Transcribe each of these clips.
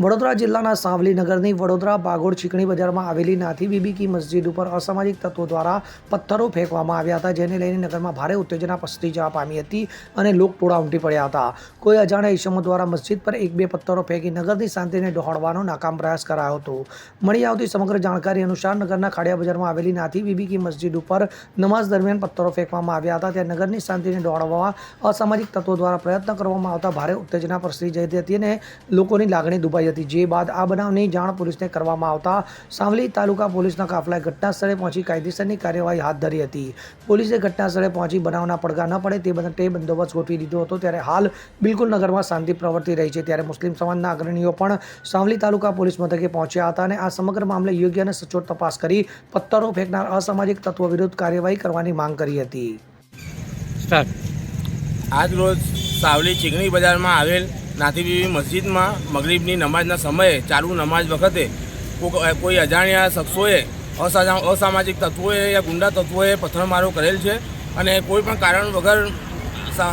વડોદરા જિલ્લાના સાવલી નગરની વડોદરા બાગોળ ચીકણી બજારમાં આવેલી નાથી બીબી કી મસ્જિદ ઉપર અસામાજિક તત્વો દ્વારા પથ્થરો ફેંકવામાં આવ્યા હતા, જેને લઈને નગરમાં ભારે ઉત્તેજના પસરી જવા પામી હતી અને લોકટોળા ઉમટી પડ્યા હતા. કોઈ અજાણ્યા ઈસમો દ્વારા મસ્જિદ પર એક બે પથ્થરો ફેંકી નગરની શાંતિને ડહોળવાનો નાકામ પ્રયાસ કરાયો હતો. મળી આવતી સમગ્ર જાણકારી અનુસાર નગરના ખાડિયા બજારમાં આવેલી નાથી બીબી મસ્જિદ ઉપર નમાઝ દરમિયાન પથ્થરો ફેંકવામાં આવ્યા હતા, ત્યાં નગરની શાંતિને ડહોળવા અસામાજિક તત્વો દ્વારા પ્રયત્ન કરવામાં આવતા ભારે ઉત્તેજના પ્રસરી જઈ હતી અને લોકોની લાગણી દુભાઈ હતી. જે બાદ આ બનાવની જાણ પોલીસને કરવામાં આવતા સાવલી તાલુકા પોલીસના કાફલાએ ઘટનાસ્થળે પહોંચી કાયદેસરની કાર્યવાહી હાથ ધરી હતી. પોલીસે ઘટનાસ્થળે પહોંચી બનાવના પડઘા ન પડે તે બદલ તે બંદોબસ્ત ગોઠવી દીધો હતો. ત્યારે હાલ બિલકુલ નગરમાં શાંતિ પ્રવર્તી રહી છે. ત્યારે મુસ્લિમ સમાજના અગ્રણીઓ પણ સાવલી તાલુકા પોલીસ મથકે પહોંચ્યા હતા અને આ સમગ્ર મામલે યોગ્ય અને સચોટ તપાસ કરી પથ્થરો ફેંકનાર અસામાજિક તત્વો વિરુદ્ધ કાર્યવાહી કરવાની માંગ કરી હતી. આજ રોજ સાવલી ચીકણી બજારમાં આવેલ નાથી બીબી મસ્જિદમાં મગરીબની નમાજના સમયે ચાલુ નમાજ વખતે કોઈ અજાણ્યા શખ્સોએ અસા- અસામાજિક તત્વોએ યા ગુંડા તત્વોએ પથ્થરમારો કરેલ છે અને કોઈ પણ કારણ વગર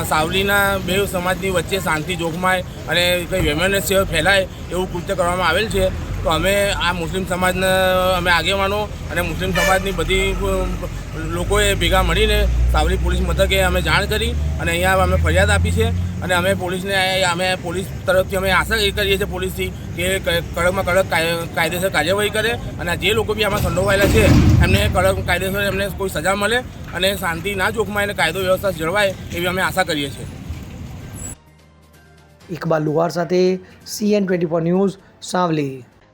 સાવલીના બે સમાજની વચ્ચે શાંતિ જોખમાય અને કંઈ વેમેનસ્ય ફેલાય એવું કૃત્ય કરવામાં આવેલ છે. તો અમે આ મુસ્લિમ સમાજના અમે આગેવાનો અને મુસ્લિમ સમાજની બધી લોકોએ ભેગા મળીને સાવલી પોલીસ મથકે અમે જાણ કરી અને અહીંયા અમે ફરિયાદ આપી છે અને અમે પોલીસને, અમે પોલીસ તરફથી અમે આશા એ કરીએ છીએ પોલીસથી કે કડકમાં કડક કાયદેસર કાર્યવાહી કરે અને જે લોકો બી આમાં સંડોવાયેલા છે, એમને કડક કાયદેસર એમને કોઈ સજા મળે અને શાંતિ ના જોખમાય અને કાયદો વ્યવસ્થા જળવાય એવી અમે આશા કરીએ છીએ. ઇકબાલ લુહાર સાથે CN twenty four news Savli.